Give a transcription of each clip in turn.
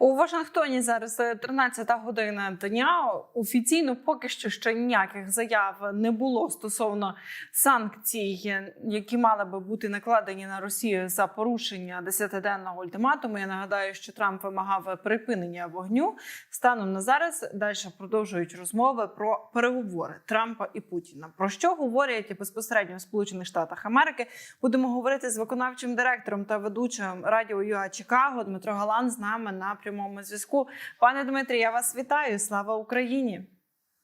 У Вашингтоні зараз е, 13 година дня. Офіційно поки що ще ніяких заяв не було стосовно санкцій, е, які мали би бути накладені на Росію за порушення 10-денного ультиматуму. Я нагадаю, що Трамп вимагав припинення вогню. Станом на зараз далі продовжують розмови про переговори Трампа і Путіна. Про що говорять безпосередньо в Сполучених Штатах Америки? Будемо говорити з виконавчим директором та ведучим радіо ЮА Чикаго Дмитро Галан з нами на прямому зв'язку. Пане Дмитрі, я вас вітаю. Слава Україні!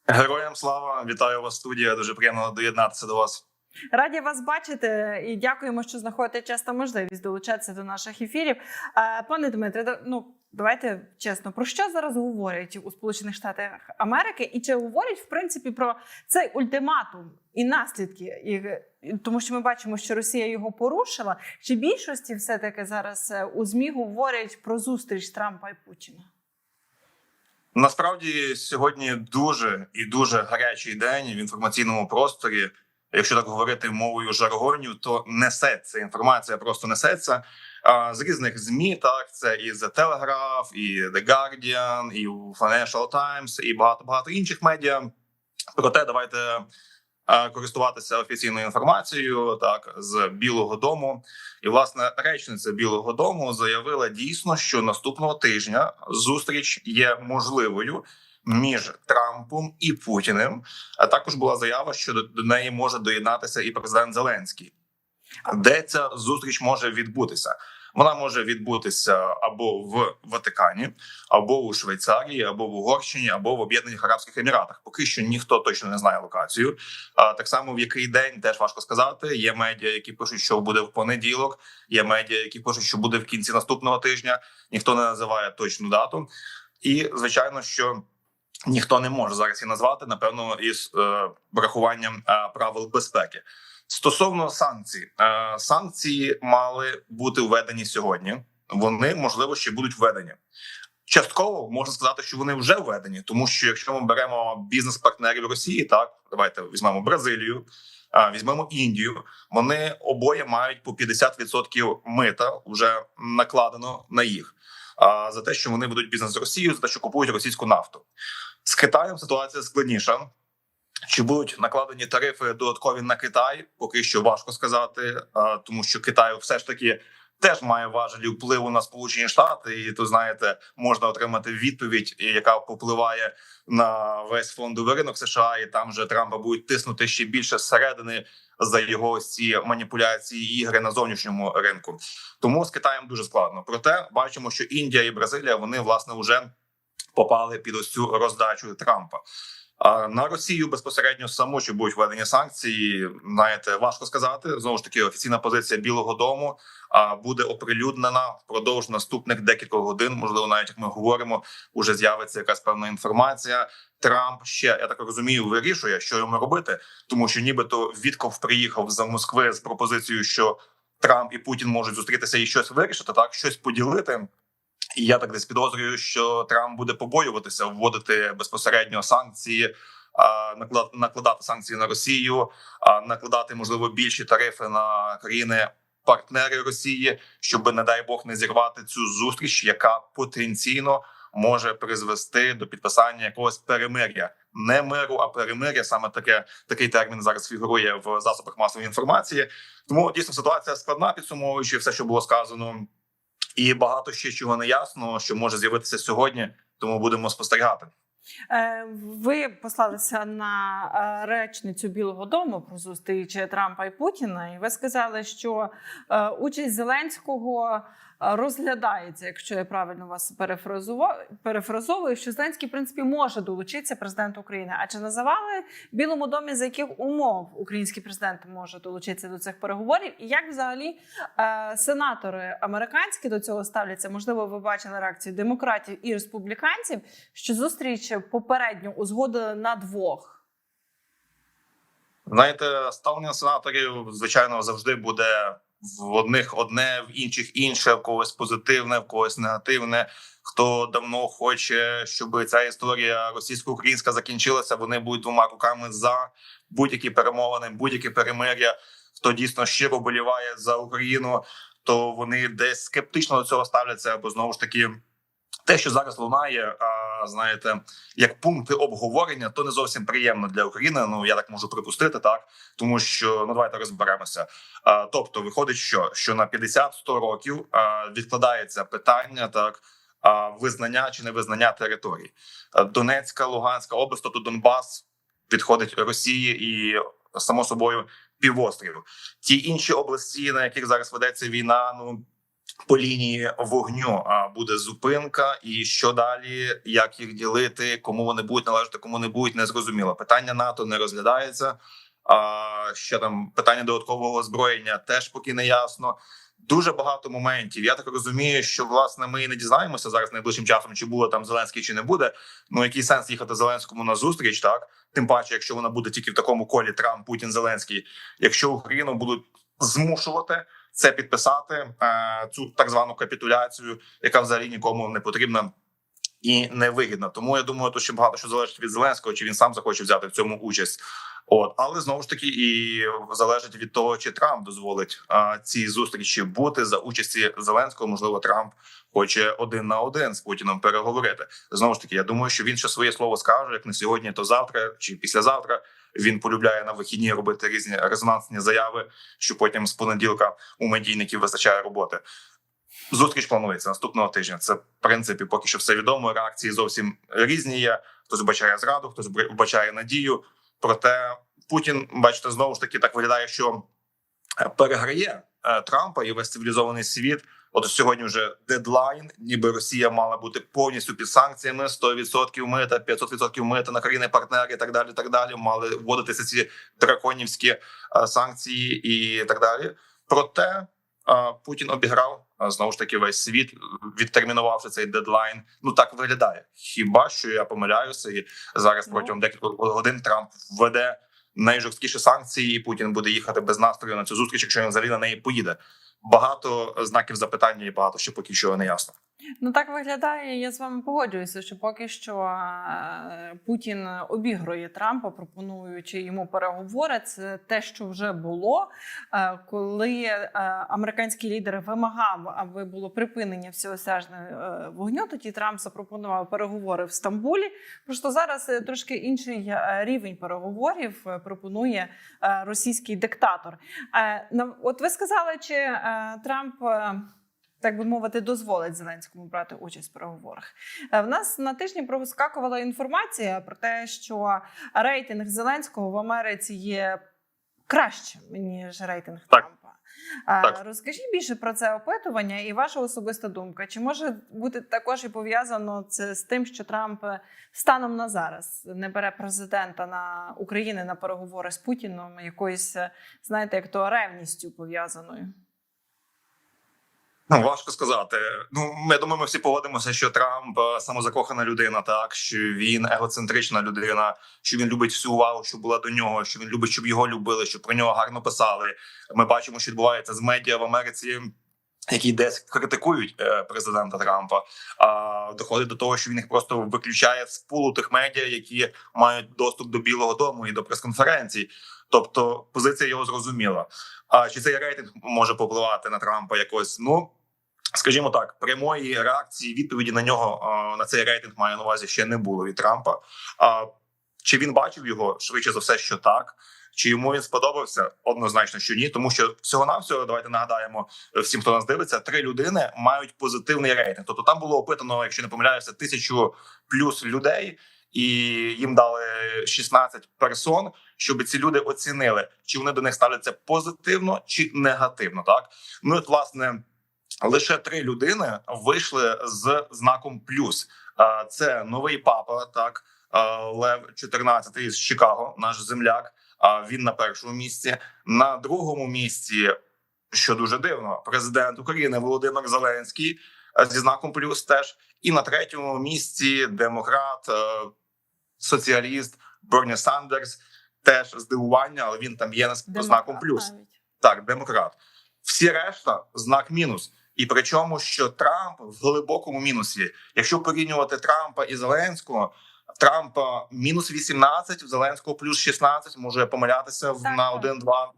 Героям слава вітаю вас, студія. Дуже приємно доєднатися до вас. Раді вас бачити і дякуємо, що знаходите часто можливість долучатися до наших ефірів. Е, Пане Дмитре, ну давайте чесно, про що зараз говорять у Сполучених Штатах Америки, і чи говорять в принципі про цей ультиматум і наслідки, і, тому що ми бачимо, що Росія його порушила. Чи більшості все таки зараз е, у змі говорять про зустріч Трампа і Путіна? Насправді сьогодні дуже і дуже гарячий день в інформаційному просторі. Якщо так говорити мовою жаргонів, то несеться інформація, просто несеться з різних змі. Так це і The Telegraph, і The Guardian, і Financial Times, і багато багато інших медіа. Проте давайте користуватися офіційною інформацією, так з Білого Дому. І власне речниця Білого Дому заявила дійсно, що наступного тижня зустріч є можливою між Трампом і Путіним. А також була заява, що до, неї може доєднатися і президент Зеленський. Де ця зустріч може відбутися? Вона може відбутися або в Ватикані, або у Швейцарії, або в Угорщині, або в Об'єднаних Арабських Еміратах. Поки що ніхто точно не знає локацію. А так само в який день теж важко сказати. Є медіа, які пишуть, що буде в понеділок. Є медіа, які пишуть, що буде в кінці наступного тижня. Ніхто не називає точну дату. І звичайно, що ніхто не може зараз її назвати, напевно, із е, врахуванням е, правил безпеки. Стосовно санкцій, е, санкції мали бути введені сьогодні. Вони можливо ще будуть введені. Частково можна сказати, що вони вже введені, тому що якщо ми беремо бізнес-партнерів Росії, так давайте візьмемо Бразилію, візьмемо Індію. Вони обоє мають по 50% мита вже накладено на їх а, за те, що вони ведуть бізнес з Росією, за те, що купують російську нафту. З Китаєм ситуація складніша. Чи будуть накладені тарифи додаткові на Китай? Поки що важко сказати, тому що Китай все ж таки теж має важелі впливу на Сполучені Штати, і то знаєте, можна отримати відповідь, яка попливає на весь фондовий ринок США, і там же Трампа будуть тиснути ще більше зсередини за його ці маніпуляції ігри на зовнішньому ринку. Тому з Китаєм дуже складно. Проте бачимо, що Індія і Бразилія вони власне вже попали під ось цю роздачу Трампа. А на Росію безпосередньо саму чи будуть введені санкції, знаєте, важко сказати. Знову ж таки, офіційна позиція Білого Дому а, буде оприлюднена впродовж наступних декількох годин. Можливо, навіть як ми говоримо, уже з'явиться якась певна інформація. Трамп ще я так розумію, вирішує, що йому робити, тому що нібито Вітков приїхав з Москви з пропозицією, що Трамп і Путін можуть зустрітися і щось вирішити, так щось поділити. І я так десь підозрюю, що Трамп буде побоюватися вводити безпосередньо санкції, наклад- накладати санкції на Росію, накладати можливо більші тарифи на країни. Партнери Росії, щоб не дай Бог не зірвати цю зустріч, яка потенційно може призвести до підписання якогось перемир'я, не миру, а перемир'я. Саме таке такий термін зараз фігурує в засобах масової інформації. Тому дійсно ситуація складна, підсумовуючи все, що було сказано і багато ще чого не ясно, що може з'явитися сьогодні. Тому будемо спостерігати. Е, Ви послалися на е, речницю Білого Дому про зустріч Трампа і Путіна, і ви сказали, що е, участь Зеленського розглядається, якщо я правильно вас перефразува- перефразовую, що Зеленський в принципі може долучитися президент України. А чи називали в Білому домі за яких умов український президент може долучитися до цих переговорів? І як взагалі е, сенатори американські до цього ставляться? Можливо, ви бачили реакцію демократів і республіканців, що зустріч попередньо узгодили на двох. Знаєте, ставлення сенаторів звичайно завжди буде в одних одне, в інших інше, в когось позитивне, в когось негативне. Хто давно хоче, щоб ця історія російсько-українська закінчилася, вони будуть двома руками за будь-які перемовини, будь-які перемир'я. Хто дійсно щиро боліває за Україну, то вони десь скептично до цього ставляться, або знову ж таки те, що зараз лунає, знаєте, як пункти обговорення, то не зовсім приємно для України. Ну я так можу припустити, так тому що ну давайте розберемося. А, тобто, виходить, що що на 50-100 років а, відкладається питання так. Визнання чи невизнання територій А, Донецька, Луганська область, тобто Донбас підходить Росії і само собою півострів. Ті інші області, на яких зараз ведеться війна, ну по лінії вогню а буде зупинка, і що далі, як їх ділити, кому вони будуть належати, кому не будуть, не зрозуміло. Питання НАТО не розглядається. А ще там питання додаткового озброєння теж поки не ясно. Дуже багато моментів. Я так розумію, що власне ми не дізнаємося зараз найближчим часом, чи буде там Зеленський, чи не буде. Ну який сенс їхати Зеленському на зустріч, так тим паче, якщо вона буде тільки в такому колі Трамп, Путін, Зеленський, якщо Україну будуть змушувати це підписати е, цю так звану капітуляцію, яка взагалі нікому не потрібна і не вигідна. Тому я думаю, то ще багато що залежить від Зеленського, чи він сам захоче взяти в цьому участь. От, але знову ж таки, і залежить від того, чи Трамп дозволить а, цій зустрічі бути за участі Зеленського. Можливо, Трамп хоче один на один з Путіном переговорити. Знову ж таки, я думаю, що він ще своє слово скаже, як не сьогодні, то завтра чи післязавтра. Він полюбляє на вихідні робити різні резонансні заяви, що потім з понеділка у медійників вистачає роботи. Зустріч планується наступного тижня. Це в принципі поки що все відомо. Реакції зовсім різні є. Хтось вбачає зраду, хтось вбачає надію. Проте Путін, бачите, знову ж таки так виглядає, що е, переграє е, Трампа і весь цивілізований світ. От сьогодні вже дедлайн, ніби Росія мала бути повністю під санкціями 100% мита, 500% мита на країни партнери і так далі. Так далі мали вводитися ці драконівські санкції і так далі. Проте Путін обіграв знову ж таки весь світ, відтермінувавши цей дедлайн. Ну так виглядає. Хіба що я помиляюся, і зараз Ну. протягом декількох годин Трамп введе найжорсткіші санкції, і Путін буде їхати без настрою на цю зустріч, якщо він взагалі на неї поїде. Багато знаків запитання і багато що поки що не ясно. Ну так виглядає. Я з вами погоджуюся, що поки що Путін обігрує Трампа, пропонуючи йому переговори. Це те, що вже було, коли е, американський лідер вимагав, аби було припинення всеосяжного е, вогню. Тоді Трамп запропонував переговори в Стамбулі. Просто зараз е, трошки інший е, рівень переговорів пропонує російський диктатор. От ви сказали, чи Трамп. е, так би мовити, дозволить Зеленському брати участь в переговорах. Е, В нас на тижні проскакувала інформація про те, що рейтинг Зеленського в Америці є кращим ніж рейтинг Так. Трампа. Е, Так. Розкажіть більше про це опитування і ваша особиста думка. Чи може бути також і пов'язано це з тим, що Трамп станом на зараз не бере президента на України на переговори з Путіном якоюсь, знаєте, як то ревністю пов'язаною? Ну, важко сказати. Ну, я думаю, ми всі погодимося, що Трамп е, самозакохана людина, так що він егоцентрична людина, що він любить всю увагу, що була до нього, що він любить, щоб його любили, щоб про нього гарно писали. Ми бачимо, що відбувається з медіа в Америці. Які десь критикують е, президента Трампа, а доходить до того, що він їх просто виключає з пулу тих медіа, які мають доступ до Білого Дому і до прес-конференцій. Тобто позиція його зрозуміла. А чи цей рейтинг може попливати на Трампа якось? Ну скажімо так, прямої реакції відповіді на нього на цей рейтинг має на увазі ще не було від Трампа. А чи він бачив його швидше за все, що так? Чи йому він сподобався? Однозначно, що ні, тому що всього навсього давайте нагадаємо всім, хто нас дивиться, три людини мають позитивний рейтинг. Тобто там було опитано, якщо не помиляюся, тисячу плюс людей, і їм дали 16 персон, щоб ці люди оцінили, чи вони до них ставляться позитивно чи негативно. Так ну от власне. Лише три людини вийшли з знаком плюс. Це новий папа, так Лев 14 з Чикаго, наш земляк. А він на першому місці. На другому місці, що дуже дивно, президент України Володимир Зеленський зі знаком плюс теж. І на третьому місці демократ, соціаліст Берні Сандерс. Теж здивування, але він там є з знаком плюс. навіть. Так, демократ. Всі решта знак мінус. І причому, що Трамп в глибокому мінусі. Якщо порівнювати Трампа і Зеленського, Трампа мінус 18, в Зеленського плюс 16, може помилятися Так, на так. 1-2.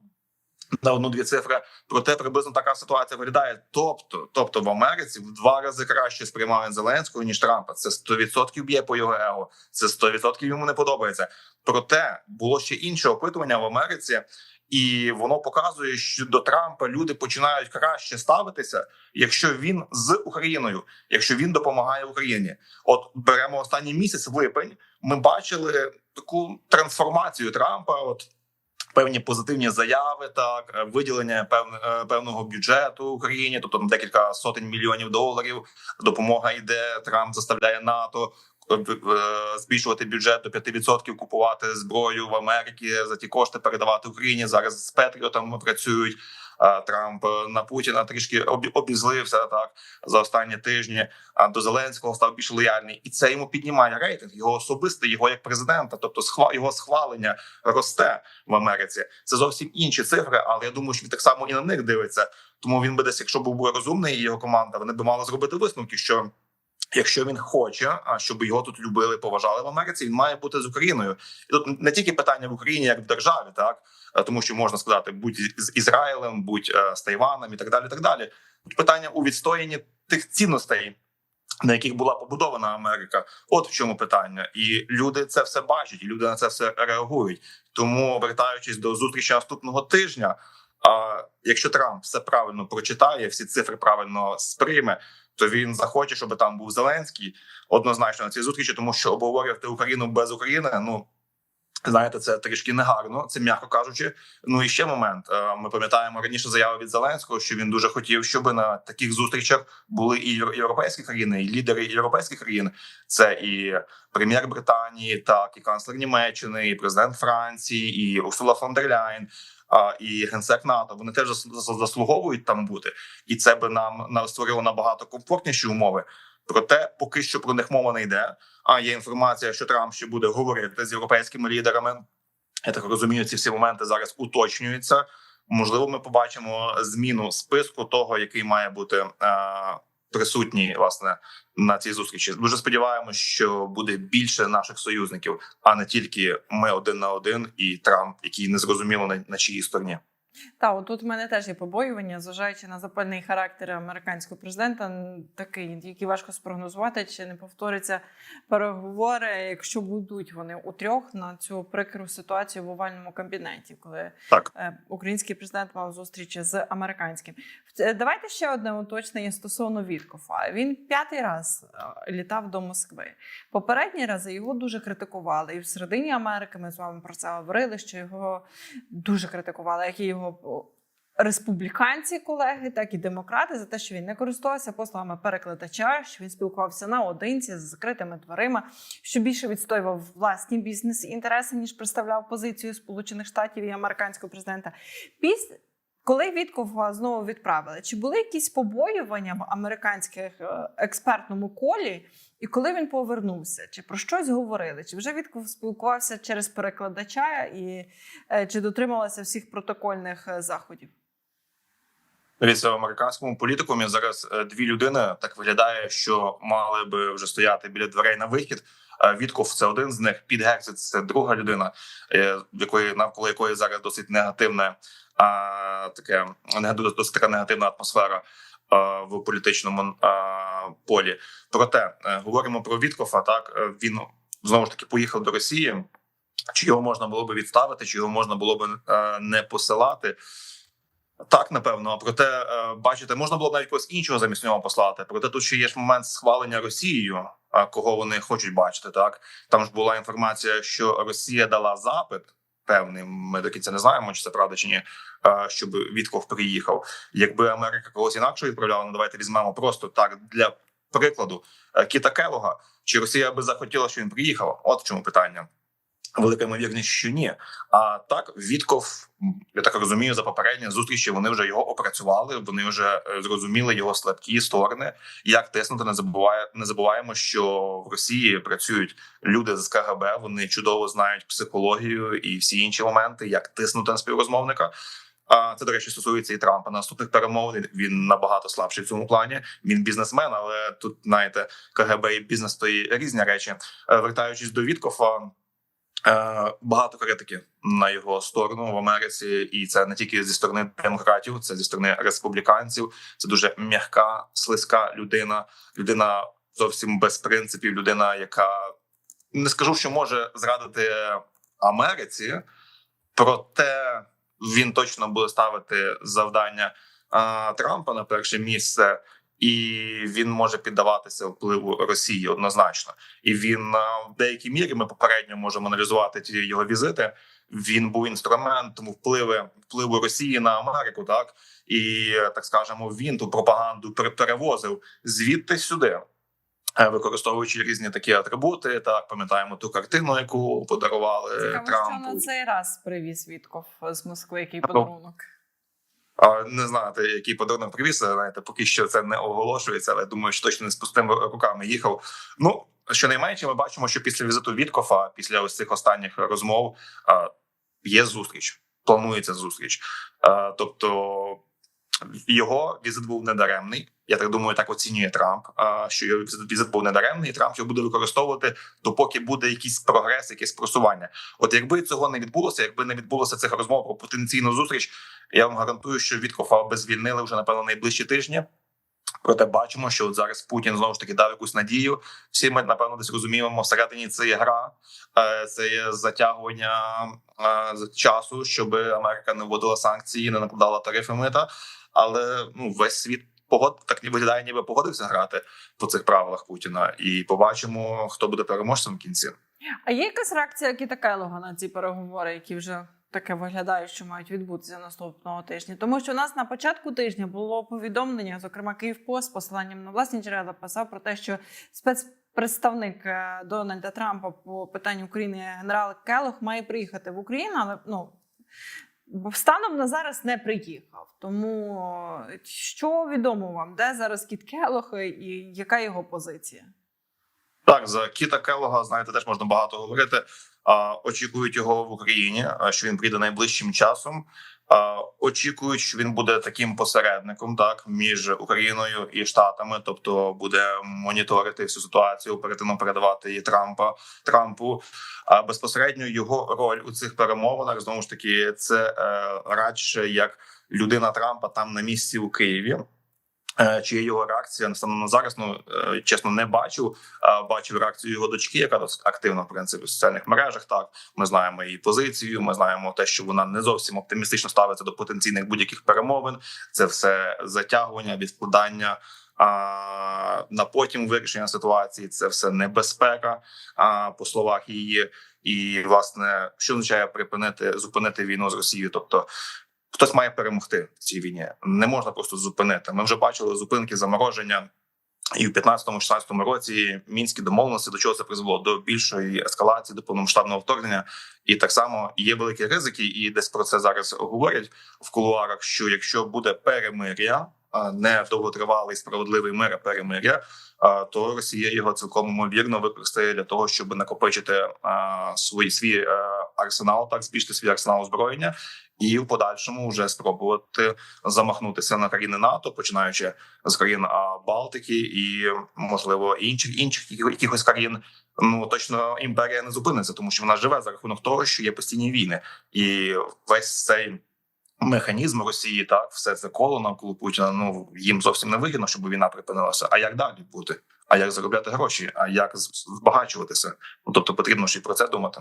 На одну-дві цифри. Проте приблизно така ситуація виглядає. Тобто, тобто в Америці в два рази краще сприймають Зеленського ніж Трампа. Це 100% б'є по його его. Це 100% йому не подобається. Проте було ще інше опитування в Америці, і воно показує, що до Трампа люди починають краще ставитися, якщо він з Україною, якщо він допомагає Україні. От беремо останній місяць, липень. Ми бачили таку трансформацію Трампа. От певні позитивні заяви, так е, виділення е, певного бюджету Україні, тобто там декілька сотень мільйонів доларів. Допомога йде. Трамп заставляє НАТО збільшувати бюджет до 5%, купувати зброю в Америці за ті кошти передавати Україні. Зараз з Петріотами працюють. Е, Трамп е, на Путіна трішки обі- обізлився так за останні тижні. А до Зеленського став більш лояльний, і це йому піднімає рейтинг його особистий, його як президента, тобто схва- його схвалення росте в Америці. Це зовсім інші цифри, але я думаю, що він так само і на них дивиться. Тому він би десь, якщо був би розумний, і його команда, вони би мали зробити висновки, що. Якщо він хоче, а щоб його тут любили, поважали в Америці, він має бути з Україною. І тут не тільки питання в Україні, як в державі, так Е, тому що можна сказати, будь з Ізраїлем, будь е, з Тайваном і так далі. Так далі. Тут питання у відстоянні тих цінностей, на яких була побудована Америка. От в чому питання, і люди це все бачать, і люди на це все реагують. Тому, вертаючись до зустрічі наступного тижня, якщо Трамп все правильно прочитає, всі цифри правильно сприйме, то він захоче, щоб там був Зеленський однозначно на цій зустрічі, тому що обговорювати Україну без України, ну. Знаєте, це трішки негарно, це м'яко кажучи. Ну і ще момент. Е, Ми пам'ятаємо раніше заяви від Зеленського, що він дуже хотів, щоб на таких зустрічах були і європейські країни, і лідери європейських країн. Це і прем'єр Британії, так і канцлер Німеччини, і президент Франції, і Урсула фон дер Ляйн, а, і генсек НАТО. Вони теж зас- зас- заслуговують там бути, і це би нам на- створило набагато комфортніші умови. Проте, поки що про них мова не йде. А є інформація, що Трамп ще буде говорити з європейськими лідерами. Я так розумію, ці всі моменти зараз уточнюються. Можливо, ми побачимо зміну списку того, який має бути е, присутній власне на цій зустрічі. Дуже сподіваємось, що буде більше наших союзників, а не тільки ми один на один і Трамп, який незрозуміло на, на чиїй стороні. Та отут в мене теж є побоювання, зважаючи на запальний характер американського президента, такий, який важко спрогнозувати, чи не повторяться переговори, якщо будуть вони у трьох на цю прикру ситуацію в овальному кабінеті, коли Так. е, український президент мав зустріч з американським. Давайте ще одне уточнення стосовно Віткофа. Він п'ятий раз е, літав до Москви. Попередні рази його дуже критикували, і в середині Америки ми з вами про це говорили, що його дуже критикували, як і його о, республіканці, колеги, так і демократи, за те, що він не користувався послугами перекладача, що він спілкувався наодинці з закритими дверима, що більше відстоював власні бізнес-інтереси, ніж представляв позицію Сполучених Штатів і американського президента. Після коли Віткова знову відправили, чи були якісь побоювання в американських е, експертному колі? І коли він повернувся, чи про щось говорили? Чи вже Вітков спілкувався через перекладача і е, чи дотримувався всіх протокольних е, заходів? Дивіться, в американському політикумі зараз дві людини так виглядає, що мали би вже стояти біля дверей на вихід. Вітков це один з них. Під Гексит це друга людина, е, якої навколо якої зараз досить негативне а, таке досить така негативна атмосфера в політичному полі. Проте е, говоримо про Віткофа. Так е, він знову ж таки поїхав до Росії. Чи його можна було би відставити, чи його можна було би не посилати? Так, напевно. Проте, е, бачите, можна було б навіть когось іншого замість нього послати. Проте тут ще є ж момент схвалення Росією, а кого вони хочуть бачити. Так там ж була інформація, що Росія дала запит. Певний, ми до кінця не знаємо, чи це правда чи ні. е, Щоб Вітков приїхав. Якби Америка когось інакше відправляла, ну давайте візьмемо просто так для прикладу е, Кіта Келога. Чи Росія би захотіла, щоб він приїхав? От в чому питання. Велика ймовірність, що ні. А так, Вітков, я так розумію, за попередні зустрічі вони вже його опрацювали. Вони вже е, зрозуміли його слабкі сторони. Як тиснути, не забуває, не забуваємо, що в Росії працюють люди з КГБ. Вони чудово знають психологію і всі інші моменти, як тиснути на співрозмовника. А це, до речі, стосується і Трампа. Наступних перемовин він набагато слабший в цьому плані. Він бізнесмен, але тут знаєте, КГБ і бізнес то і різні речі. Е, Вертаючись до Віткофа, Е, багато критики на його сторону в Америці, і це не тільки зі сторони демократів, це зі сторони республіканців. Це дуже м'яка, слизька людина, людина зовсім без принципів, людина, яка не скажу, що може зрадити Америці, проте він точно буде ставити завдання а, Трампа на перше місце. І він може піддаватися впливу Росії однозначно, і він а, в деякій мірі ми попередньо можемо аналізувати ті його візити. Він був інструментом впливи впливу Росії на Америку, так і так скажемо, він ту пропаганду пере- перевозив звідти сюди, е, використовуючи різні такі атрибути. Так пам'ятаємо ту картину, яку подарували Цікаво, що на цей раз привіз Вітков з Москви, який Ну, подарунок. Не знати, який подарунок привіз. Знаєте, поки що це не оголошується, але думаю, що точно не з пустими руками їхав. Ну щонайменше, ми бачимо, що після візиту Віткофа, після ось цих останніх розмов, а, є зустріч. Планується зустріч. Тобто його візит був недаремний. Я так думаю, так оцінює Трамп. Що його візит- був недаремний, і Трамп його буде використовувати допоки буде якийсь прогрес, якесь просування. От якби цього не відбулося, якби не відбулося цих розмов про потенційну зустріч, я вам гарантую, що Віткофа би звільнили вже напевно найближчі тижні. Проте бачимо, що от зараз Путін знову ж таки дав якусь надію. Всі ми напевно десь розуміємо, всередині це є гра, е, це є затягування е, часу, щоб Америка не вводила санкції, не накладала тарифи мита. Але ну весь світ погод так не виглядає, ніби погодився грати по цих правилах Путіна, і побачимо, хто буде переможцем в кінці. А є якась реакція Кіта Келога на ці переговори, які вже таке виглядають, що мають відбутися наступного тижня? Тому що у нас на початку тижня було повідомлення, зокрема Київпост з посиланням на власні джерела писав про те, що спецпредставник е, Дональда Трампа по питанню України генерал Келог має приїхати в Україну, але ну. Станом на зараз не приїхав. Тому е, що відомо вам, де зараз Кіт Келох і яка його позиція? Так, за Кіта Келога, знаєте, теж можна багато говорити. Очікують його в Україні, що він прийде найближчим часом. Очікують, що він буде таким посередником, так між Україною і Штатами, тобто буде моніторити всю ситуацію, оперативно передавати її Трампа Трампу. А безпосередньо його роль у цих перемовинах знову ж таки це е, радше як людина Трампа там на місці у Києві. Е, Чи є його реакція станом на зараз? Ну е, чесно, не бачив. А Бачив реакцію його дочки, яка активна в принципі в соціальних мережах. Так ми знаємо її позицію. Ми знаємо те, що вона не зовсім оптимістично ставиться до потенційних будь-яких перемовин. Це все затягування, відкладання. А на потім вирішення ситуації це все небезпека. А по словах її, і власне, що означає припинити зупинити війну з Росією, тобто хтось має перемогти в цій війні. Не можна просто зупинити. Ми вже бачили зупинки замороження. І в 15-16 році мінські домовленості до чого це призвело до більшої ескалації, до повномасштабного вторгнення. І так само є великі ризики, і десь про це зараз говорять в кулуарах. Що якщо буде перемир'я, не довготривалий справедливий мир, а перемир'я, то Росія його цілком ймовірно використає для того, щоб накопичити свій свій е, арсенал, так збільшити свій арсенал озброєння, і в подальшому вже спробувати замахнутися на країни НАТО, починаючи з країн Балтики і можливо інших інших якихось країн. Ну точно імперія не зупиниться, тому що вона живе за рахунок того, що є постійні війни, і весь цей механізм Росії, так все це коло навколо Путіна. Ну їм зовсім не вигідно, щоб війна припинилася. А як далі бути? А як заробляти гроші? А як збагачуватися? Ну тобто потрібно ж і про це думати.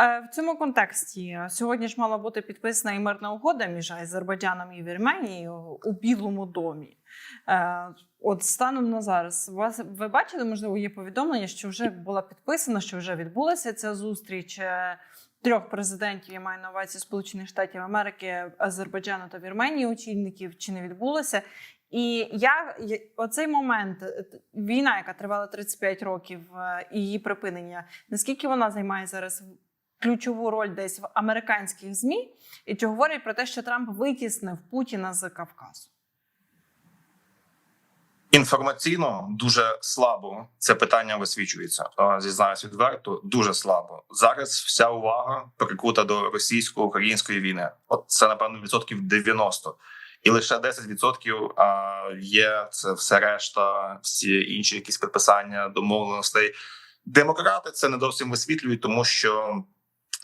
Е, В цьому контексті е, сьогодні ж мала бути підписана і мирна угода між Азербайджаном і Вірменією у Білому домі. Е, От станом на зараз, вас ви бачили, можливо, є повідомлення, що вже була підписана, що вже відбулася ця зустріч трьох президентів. Я маю на увазі Сполучених Штатів Америки, Азербайджану та Вірменії, очільників, чи не відбулося. І я оцей момент війна, яка тривала 35 років, і її припинення. Наскільки вона займає зараз ключову роль десь в американських змі, і чи говорять про те, що Трамп витіснив Путіна з Кавказу? Інформаційно дуже слабо це питання висвічується. А, Зізнаюсь відверто, дуже слабо. Зараз вся увага прикута до російсько-української війни. От це напевно відсотків 90. І лише 10% а, є це все решта, всі інші якісь підписання домовленостей. Демократи це не зовсім висвітлюють, тому що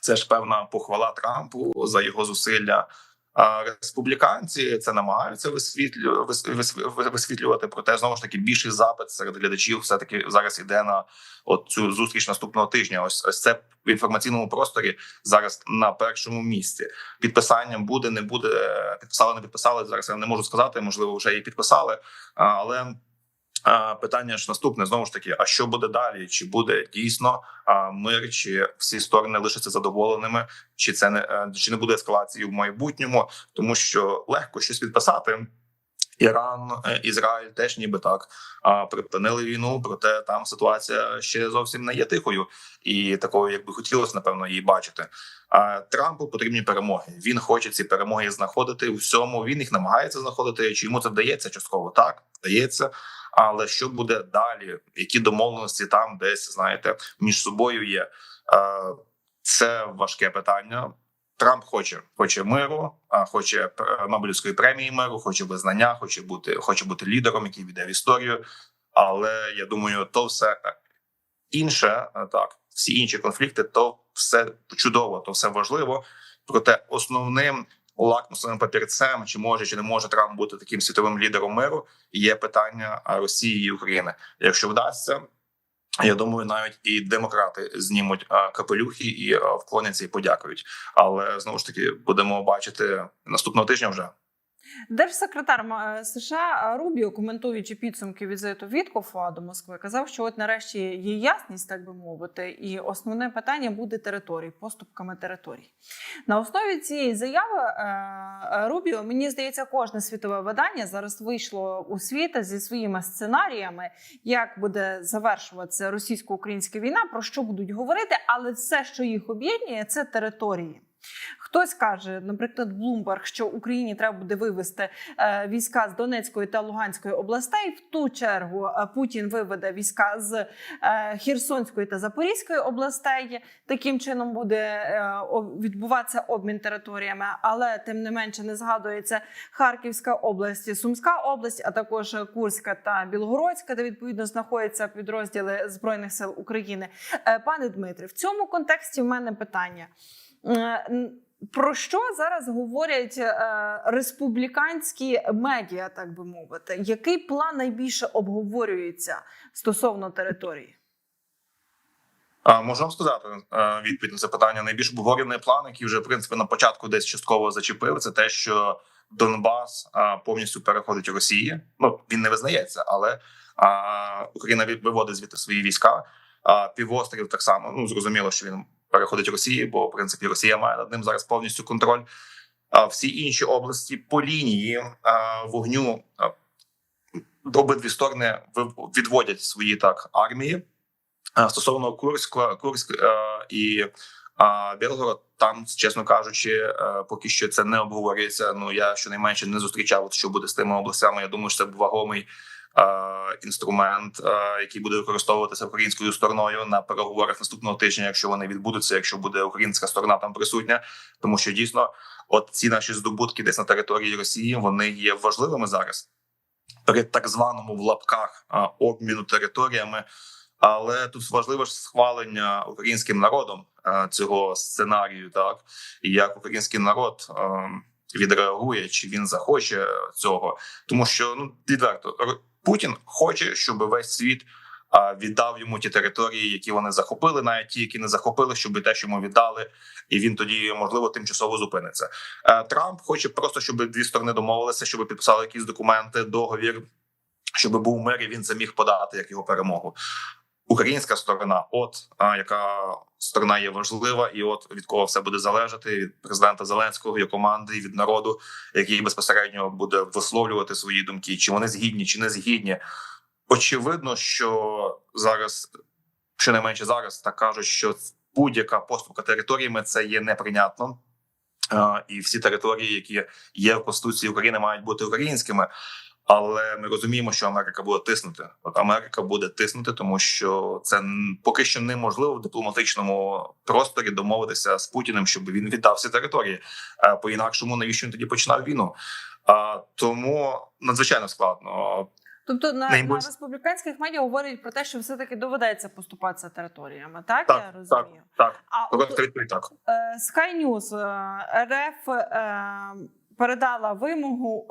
це ж певна похвала Трампу за його зусилля. А республіканці це намагаються висвітлю, вис- вис- висвітлювати. Проте знову ж таки більший запит серед глядачів все таки зараз іде на от цю зустріч наступного тижня. Ось ось це в інформаційному просторі зараз на першому місці. Підписання буде, не буде. Підписали, не підписали. Зараз я не можу сказати. Можливо, вже і підписали. Але питання ж наступне знову ж таки: а що буде далі? Чи буде дійсно мир, чи всі сторони лишаться задоволеними, чи це не е, чи не буде ескалації в майбутньому, тому що легко щось підписати. Іран, е, Ізраїль теж ніби так припинили війну, проте там ситуація ще зовсім не є тихою, і такою, як би хотілося, напевно, її бачити. Трампу потрібні перемоги. Він хоче ці перемоги знаходити у всьому. Він їх намагається знаходити. Чи йому це вдається частково? Так вдається. Але що буде далі? Які домовленості там десь знаєте між собою є? Е, Це важке питання. Трамп хоче хоче миру, а хоче е, Нобелівської премії миру, хоче визнання, хоче бути, хоче бути лідером, який війде в історію. Але я думаю, то все інше е, так, всі інші конфлікти, то все чудово, то все важливо. Проте основним лакмусовим папірцем, чи може чи не може Трамп бути таким світовим лідером миру, є питання Росії і України. Якщо вдасться, я думаю, навіть і демократи знімуть капелюхи і вклоняться і подякують. Але знову ж таки будемо бачити наступного тижня вже. Держсекретар США Рубіо, коментуючи підсумки візиту Віткофа до Москви, казав, що от нарешті є ясність, так би мовити, і основне питання буде територій, поступками територій. На основі цієї заяви е, Рубіо, мені здається, кожне світове видання зараз вийшло у світ зі своїми сценаріями, як буде завершуватися російсько-українська війна, про що будуть говорити, але все, що їх об'єднує, це території. Хтось каже, наприклад, Блумберг, що Україні треба буде вивести е, війська з Донецької та Луганської областей. В ту чергу е, Путін виведе війська з е, Херсонської та Запорізької областей. Таким чином буде відбуватися обмін територіями, але тим не менше не згадується Харківська область, Сумська область, а також Курська та Білгородська, де відповідно знаходяться підрозділи збройних сил України. Пане Дмитре, в цьому контексті в мене питання. Про що зараз говорять е, республіканські медіа, так би мовити? Який план найбільше обговорюється стосовно території? А, можу вам сказати е, відповідь на це питання. Найбільш обговорений план, який вже в принципі на початку десь частково зачепив, це те, що Донбас а, повністю переходить Росії. Ну він не визнається, але а, Україна виводить звідти свої війська. А півострів так само. Ну зрозуміло, що він переходить Росії, бо в принципі Росія має над ним зараз повністю контроль. А всі інші області по лінії а, вогню а, обидві сторони відводять свої так армії. А Стосовно Курська, Курськ е, і е, Білгород, там, чесно кажучи, е, поки що це не обговорюється. Ну я щонайменше не зустрічав, що буде з тими областями. Я думаю, що це вагомий е, інструмент, е, який буде використовуватися українською стороною на переговорах наступного тижня, якщо вони відбудуться, якщо буде українська сторона там присутня, тому що дійсно, от ці наші здобутки десь на території Росії вони є важливими зараз. При так званому в лапках е, обміну територіями. Але тут важливо ж схвалення українським народом е, цього сценарію, так? І як український народ е, відреагує, чи він захоче цього, тому що ну відверто Путін хоче, щоб весь світ віддав йому ті території, які вони захопили, навіть ті, які не захопили, щоб те, що йому віддали, і він тоді можливо тимчасово зупиниться. Е, Трамп хоче просто, щоб дві сторони домовилися, щоб підписали якісь документи, договір, щоб був мир, і він це міг подати як його перемогу українська сторона, от яка сторона є важлива, і от від кого все буде залежати від президента Зеленського, його команди, від народу, який безпосередньо буде висловлювати свої думки, чи вони згідні, чи не згідні. Очевидно, що зараз, щонайменше зараз, так кажуть, що будь-яка поступка територіями це є неприйнятно. І всі території, які є в Конституції України, мають бути українськими. Але ми розуміємо, що Америка буде тиснути. От Америка буде тиснути, тому що це поки що неможливо в дипломатичному просторі домовитися з Путіним, щоб він віддав всі території. Е, По інакшому, навіщо він тоді починав війну? А тому надзвичайно складно. Тобто на, на республіканських медіа говорять про те, що все-таки доведеться поступатися територіями, так, Так, я розумію. Так, А от, так. Sky News е, РФ е, передала вимогу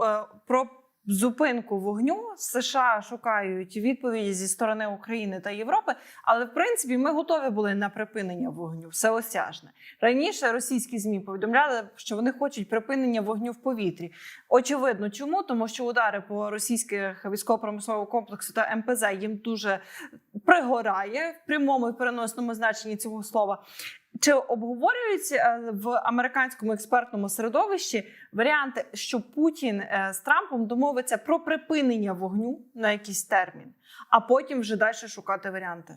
про зупинку вогню. США шукають відповіді зі сторони України та Європи, але в принципі ми готові були на припинення вогню всеосяжне. Раніше російські змі повідомляли, що вони хочуть припинення вогню в повітрі. Очевидно, чому тому, що удари по російських військово-промислового комплексу та МПЗ їм дуже пригорає в прямому і переносному значенні цього слова. Чи обговорюють е, в американському експертному середовищі варіанти, що Путін е, з Трампом домовиться про припинення вогню на якийсь термін, а потім вже далі шукати варіанти?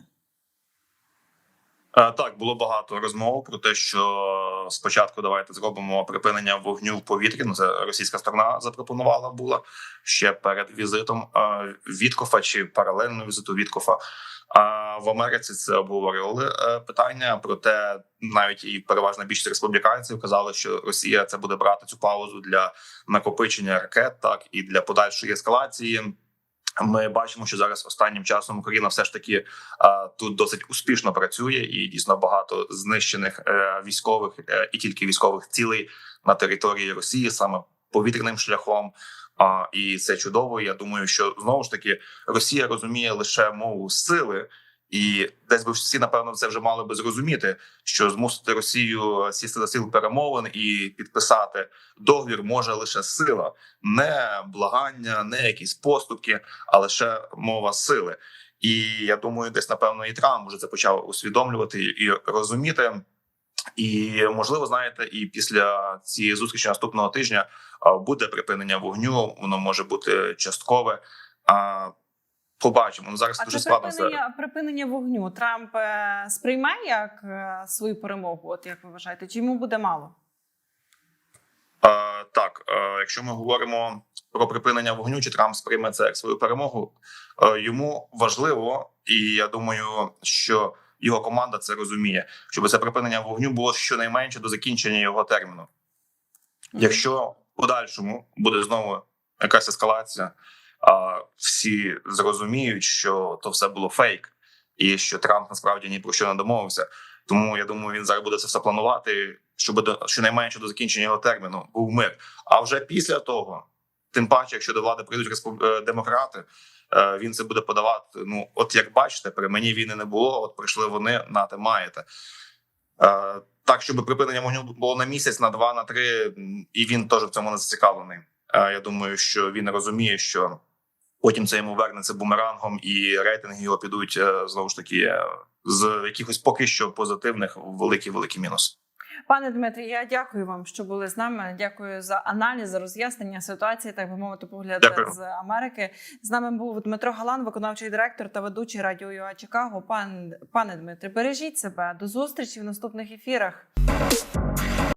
Е, Так, було багато розмов про те, що спочатку давайте зробимо припинення вогню в повітрі. Ну, це російська сторона запропонувала була ще перед візитом е, Віткофа чи паралельно візиту Віткофа. А в Америці це обговорювали е, питання. Проте навіть і переважна більшість республіканців казали, що Росія це буде брати цю паузу для накопичення ракет, так і для подальшої ескалації. Ми бачимо, що зараз останнім часом Україна все ж таки а, тут досить успішно працює, і дійсно багато знищених е, військових е, і тільки військових цілей на території Росії саме повітряним шляхом. А, і це чудово. Я думаю, що знову ж таки Росія розуміє лише мову сили, і десь би всі напевно це вже мали би зрозуміти, що змусити Росію сісти за стіл перемовин і підписати договір може лише сила, не благання, не якісь поступки, а лише мова сили. І я думаю, десь напевно і Трамп вже це почав усвідомлювати і розуміти. І можливо, знаєте, і після цієї зустрічі наступного тижня буде припинення вогню. Воно може бути часткове. А побачимо. Ну зараз А дуже це складно припинення, припинення вогню Трамп е, сприйме як е, свою перемогу? От як ви вважаєте, чи йому буде мало? Е, так, е, якщо ми говоримо про припинення вогню, чи Трамп сприйме це як свою перемогу, е, йому важливо, і я думаю, що його команда це розуміє, щоб це припинення вогню було щонайменше до закінчення його терміну. Якщо в подальшому буде знову якась ескалація, всі зрозуміють, що то все було фейк, і що Трамп насправді ні про що не домовився. Тому я думаю, він зараз буде це все планувати, щоб до щонайменше до закінчення його терміну був мир. А вже після того, тим паче, якщо до влади прийдуть респуб... е, демократи, е, він це буде подавати. Ну, от як бачите, при мені війни не було. От прийшли вони, нате маєте. Е, Так, щоб припинення вогню було на місяць, на два, на три, і він теж в цьому не зацікавлений. Я думаю, що він розуміє, що потім це йому вернеться бумерангом, і рейтинги його підуть е, знову ж таки е, з якихось поки що позитивних великий великий мінус. Пане Дмитрі, я дякую вам, що були з нами. Дякую за аналіз, за роз'яснення ситуації, так би мовити, погляд Дякую. з Америки. З нами був Дмитро Галан, виконавчий директор та ведучий радіо ЮА Чикаго. Пан пане Дмитре, бережіть себе до зустрічі в наступних ефірах.